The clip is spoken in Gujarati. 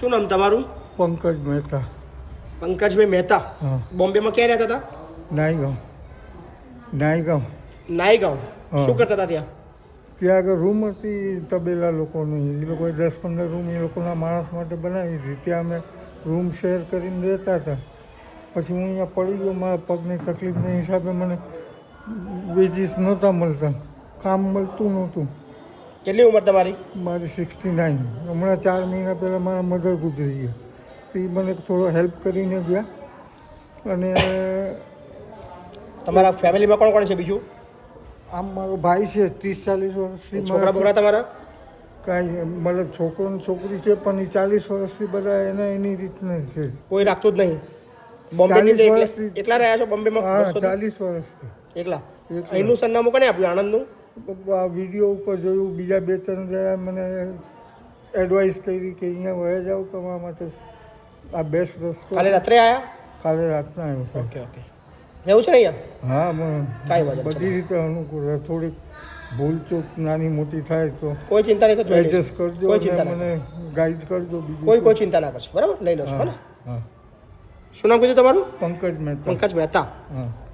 શું નામ તમારું? પંકજ મહેતા. પંકજભાઈ મહેતા. હા. બોમ્બેમાં ક્યાં રહેતા હતા? નાયગાંવ. નાયગાંવ. નાયગાંવ. શું કરતા હતા ત્યાં? ત્યાં આગળ રૂમ હતી તબેલા લોકોની. એ લોકોએ દસ પંદર રૂમ એ લોકોના માણસ માટે બનાવી હતી. ત્યાં અમે રૂમ શેર કરીને રહેતા હતા. પછી હું અહીંયા પડી ગયો. મારા પગની તકલીફના હિસાબે મને વેજીસ નહોતા મળતા. કામ મળતું નહોતું. કેટલી ઉંમર તમારી? મારી સિક્સટી નાઇન હમણાં ચાર મહિના પહેલાં મારા મધર ગુજરી ગયા. તો એ મને થોડો હેલ્પ કરીને ગયા. અને તમારા ફેમિલીમાં કોણ કોણ છે બીજું? આમ મારો ભાઈ છે ત્રીસ ચાલીસ વર્ષથી છોકરા બોકરા તમારા? કાંઈ મતલબ છોકરો ને છોકરી છે પણ એ ચાલીસ વર્ષથી બધા એના એની રીતના છે. કોઈ રાખતું જ નહીં. 40 વર્ષથી- એકલા રહ્યા છો બોમ્બેમાં હા ચાલીસ વર્ષથી. એકલા. એનું સરનામું કોને આપ્યું આણંદનું આ વીડિયો ઉપર જોયું બીજા બે ત્રણ જણા મને એડવાઇસ કરી કે અહીંયા વહે જાઓ તમારા માટે. આ બેસ્ટ રસ્તો કાલે રાત્રે આવ્યા કાલે રાતના આવ્યો ઓકે ઓકે. રહેવું છે અહીંયા? હા મને કાંઈ વાંધો બધી રીતે અનુકૂળ રહે થોડીક ભૂલચૂક નાની મોટી થાય તો કોઈ ચિંતા નહીં કરજો એડજસ્ટ કરજો કોઈ ચિંતા મને ગાઈડ કરજો બીજું કોઈ કોઈ ચિંતા ના કરશો. બરાબર? લઈ લો છો હા હા. શું નામ કીધું તમારું? પંકજ મહેતા. પંકજ મહેતા. હા.